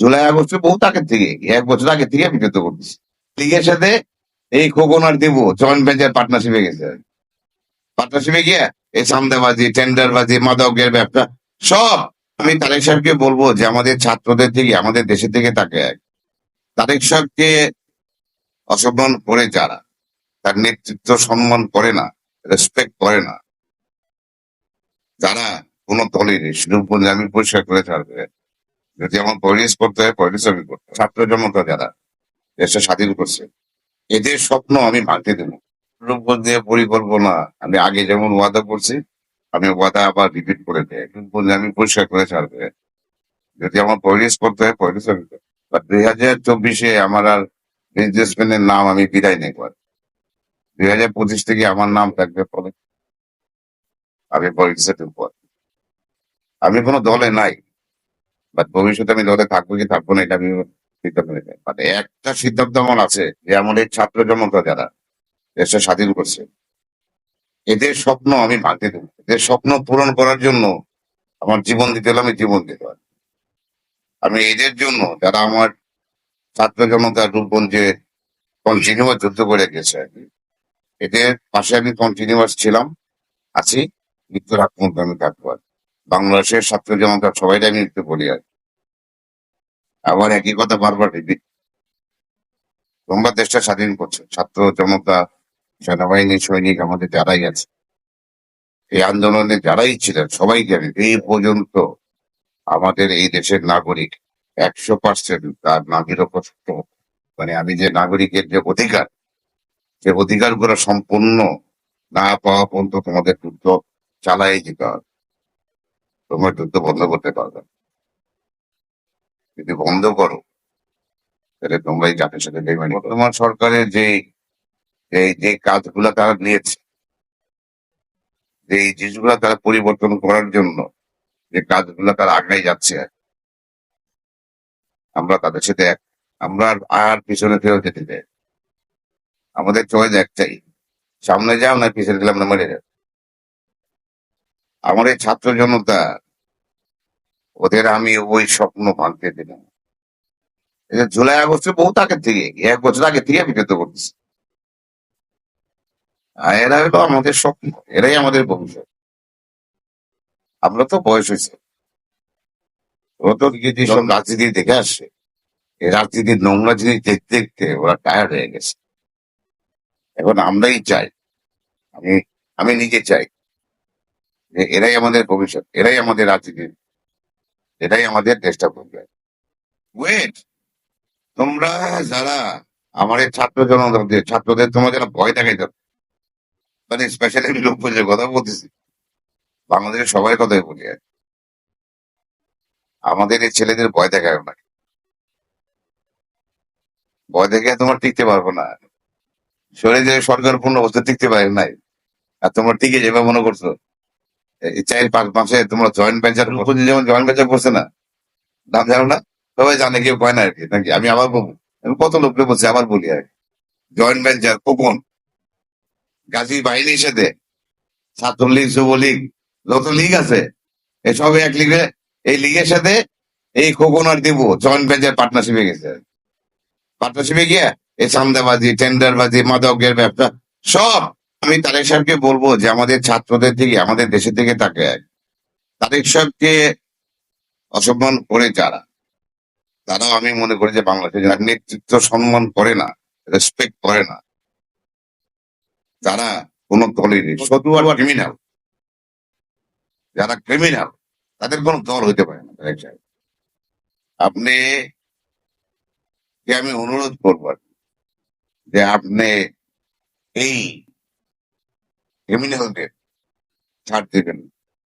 জুলাই, আগস্টে বহুত আগের থেকে, এক বছর আগে থেকে বিরত করতেছি। লীগের সাথে এই খোকন আর দেবো জয়েন্ট ভেঞ্চার পার্টনারশিপে গেছে। পার্টনারশিপে গিয়ে এই সামদাবাজি, টেন্ডারবাজি, মাদকের ব্যবসা, সব আমি তারেক সাহেবকে বলব যে আমাদের ছাত্রদের থেকে, আমাদের দেশের থেকে তাকে তারেক সাহেবকে অসম্মান করে যারা, তার নেতৃত্ব সম্মান করে না রেসপেক্ট করে না, যারা কোন দলের আমি পরিষ্কার করে ছাড়বে। আমার পরিবেশ করতে হয় পরিবেশ আমি করতে ছাত্র জনতা যারা, দেশটা স্বাধীন করছে। এদের স্বপ্ন আমি ভাঙতে দেবো। রূপগঞ্জে পরিকল্পনা, আমি আগে যেমন ওয়াদা করছি, আমি ওয়াদা আবার রিপিট করে দেয় আমি পরিষ্কার করে ছাড়বে। যদি আমার পরিবেশ করতে হয় পরিবেশ আমি। But দুই হাজার চব্বিশে আমার আর বিজনেসম্যানের নাম আমি বিদায় নেই দুই হাজার পঁচিশ থেকে আমার নাম থাকবে পরে। আমি পলিটিক্সের উপর। আমি কোনো দলে নাই। বাট ভবিষ্যতে আমি দলে থাকব কি থাকব না এটা আমি সিদ্ধান্ত নেই বাট একটা সিদ্ধান্ত আমার আছে যে আমাদের ছাত্র জনতা যারা, দেশটা স্বাধীন করছে, এদের স্বপ্ন আমি ভাঙতে দেবো এদের স্বপ্ন পূরণ করার জন্য আমার জীবন দিতে হলে আমি জীবন দিতে পারি আমি এদের জন্য যারা আমার ছাত্র জনতা রূপগঞ্জে কন্টিনিউয়াস যুদ্ধ করে গেছে আর কি। এদের পাশে আমি কন্টিনিউয়াস ছিলাম, আছি, মৃত্যুর পর্যন্ত আমি থাকব আর। বাংলাদেশের ছাত্র জনতা সবাই আমি একটু বলি আর আবার একই কথা বারবার রিপিট তোমরা দেশটা স্বাধীন করছ, ছাত্র জনতা, সেনাবাহিনী, সৈনিক আমাদের যারাই আছে। এই আন্দোলনে যারাই ছিলেন সবাই আমি, এই পর্যন্ত আমাদের এই দেশের নাগরিক একশো পার্সেন্ট তার নাগরিকত্ব মানে আমি যে নাগরিকের যে অধিকার, সে অধিকারগুলো সম্পূর্ণ না পাওয়া পর্যন্ত তোমাদের যুদ্ধ চালাই যেতে হবে। তোমার যুদ্ধ বন্ধ করতে পারবে। যদি বন্ধ করো, তাহলে তোমরাই জাতির সাথে বর্তমান সরকারের যে এই যে কাজগুলো তারা নিয়েছে, যে এই জিনিসগুলো তারা পরিবর্তন করার জন্য যে কাজগুলো তারা আগাই যাচ্ছে, আমরা তাদের সাথে এক, আমরা আর- পিছনে ফেরত যেতে চাই। আমাদের চয়েস একটাই, সামনে যাও না, পিছনে গেলাম না মরে যাও আমার এই ছাত্র জনতা ওদের আমি ওই স্বপ্ন ভাঙতে দিলাম। জুলাই আগস্টে বহুত আগের থেকে এক বছর আগে থেকে বিরত করতেছি। এরা হলো আমাদের স্বপ্ন, এরাই আমাদের ভবিষ্যৎ। আমরা তো বয়স হয়েছে। ও তো যদি সব রাজনীতি দেখে আসছে। এই রাজনীতির নোংরা জিনিস দেখতে দেখতে ওরা টায়ার্ড হয়ে গেছে। এখন আমরাই চাই, আমি আমি নিজে চাই। যে এরাই আমাদের ভবিষ্যৎ, এরাই আমাদের রাজনীতি এটাই আমাদের দেশটা করবে। ওয়েট তোমরা যারা আমার ছাত্র জনতাদের ছাত্রদের তোমরা যারা ভয় দেখাইতে মানে স্পেশালি আমি লোক যে কথা বলতেছি। বাংলাদেশের সবাই কথাই বলি আর আমাদের এই ছেলেদের ভয় দেখায় না। ভয় দেখে তোমার টিকতে পারব না। শরীরে সরকার পূর্ণ অবস্থা টিকতে পারে নাই। আর তোমরা টিকে যাবে মনে করছ? চার মাসে তোমরা জয়েন্ট ভেঞ্চার যেমন জয়েন্ট ভেঞ্চার করছে না নাম জানো না? সবাই জানে কেউ কয় না আর কি নাকি? আমি আবার বলব আমি কত লোককে বলছি আবার বলি আর জয়েন্ট ভেঞ্চার কোপন গাজী বাহিনীর সাথে ছাত্রলীগ যুবলীগ যত লীগ আছে এসব এক লিগে এই লীগের সাথে এই খোকন আর দেবো জয়েন্ট ভেঞ্চার পার্টনারশিপে গেছে। পার্টনারশিপে গিয়ে এই সামদাবাজি টেন্ডারবাজি মাদকের ব্যবসা সব আমি তারেক সাহেবকে বলব যে আমাদের ছাত্রদের থেকে, আমাদের দেশের থেকে তাকে তারেক সাহেবকে অসম্মান করে যারা, তারাও আমি মনে করি যে বাংলাদেশের যারা নেতৃত্ব সম্মান করে না রেসপেক্ট করে না, যারা কোন দলের শত্রু আর ক্রিমিনাল যারা ক্রিমিনাল তাদের কোন দল হইতে পারে না তারেক সাহেব। আপনি আমি অনুরোধ করব যে আপনি এই ক্রিমিনালদের ছাড় দেবেন।